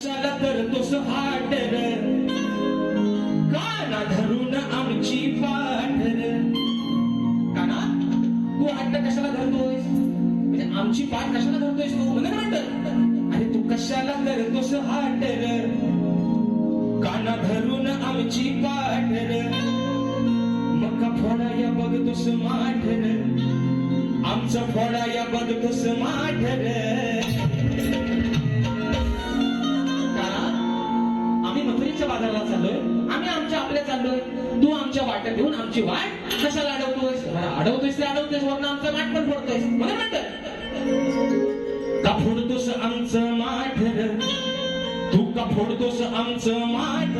चला तर तोस हाटर काना धरून आमची पाठर. काना तू हट्ट कशाला धरतोयस? म्हणजे आमची पाठ कशाला धरतोयस तू? म्हणजे म्हणत अरे तू कशाला करतोस हाटर काना धरून आमची पाठर. मका फोडाया बघतोस माठर. आमचा फोडाया बघतोस माठर. वाट्यात येऊन आमची वाट कशाला अडवतोयस? बरं, अडवतोयस ते अडवतोयस वरून आमचं माठ पण फोडतोयस. म्हणून म्हणतात का फोडतोस आमचं माठ? तू का फोडतोस आमचं माठ?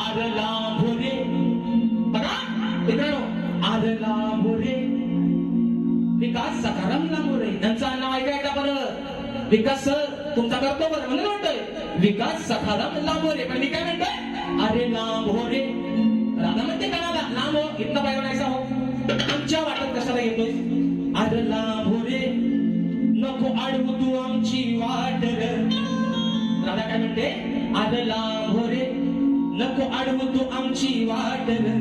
आरला भोरे. बघा मित्रांनो आरला भोरे. विकास सखाराम लांबोरे यांचं नाव ऐका एकदा बरं. विकास सर तुमचा करतो बरं म्हणून म्हणतोय विकास सखाराम लांबोरे हो पण मी काय म्हणतोय? अरे लांब हो रे. राधा म्हणते कानाला लांब हो इथं पाहिजे नाहीसा हो. आमच्या वाटत कशाला येतोय? अरे हो रे नको अडवू तू आमची वाट रे. राधा काय म्हणते? अरे हो रे नको अडवू तू आमची वाट रे.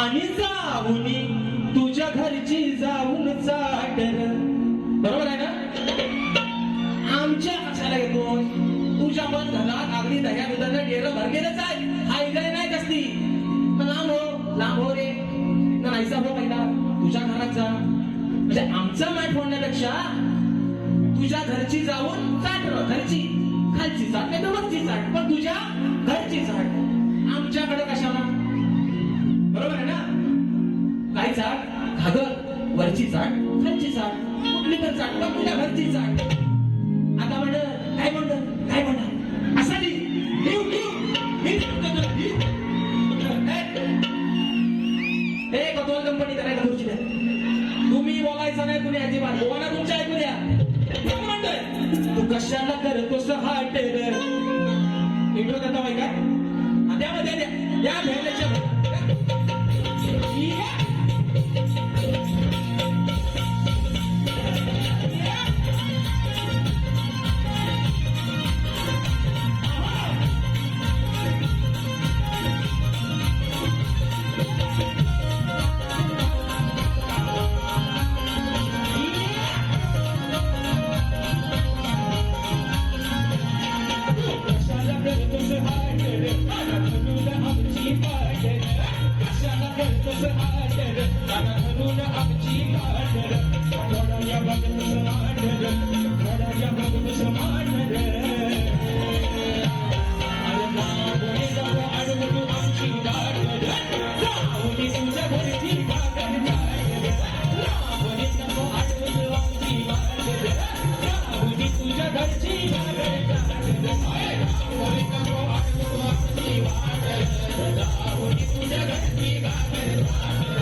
आणि जाऊनी तुझ्या घरची जाऊन चाटर बरोबर आहे? तुझ्या घरात अगदी दह्या दुधानं डेरं भरलेलंच आहे. हा इकडे नाही कसली. लांब हो लांब हो रे. नाहीसा हो पहिला. तुझ्या घरात जा. म्हणजे आमचा माठ फोडण्यापेक्षा तुझ्या घरची जाऊन चाट र, घरची. खालची चाट नाही तर वरची चाट पण तुझ्या घरची चाट. आमच्याकडे कशाला? बरोबर आहे ना? काय चाट? घागर वरची चाट खालची चाट. कुठली पण चाट पण तुझ्या घरची चाट. आता म्हण काय म्हणत? कंपनी करायला खुर्ची द्या तुम्ही बोलायचं नाही कुणी अजिबात. बोला तुमच्या ऐकू द्या. तू कशाला करतोस हाट इंट्रो करता माहिती काय हा, द्या मग, द्या आमची Happy Birthday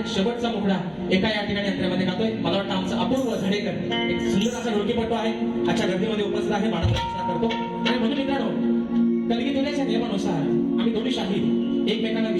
संपात शेवटचा मुकडा एका या ठिकाणी यंत्रामध्ये गातोय मला वाटतं आमचा अपूर्व झडेकर एक सुंदर असा ढोलकीपटू आहे. आजच्या गर्दीमध्ये उपस्थित आहे. मानव करतो. आणि म्हणून मित्रांनो कलगी दुनियाच्या नियमानुसार आम्ही दोन्ही शाही एकमेकांना विषय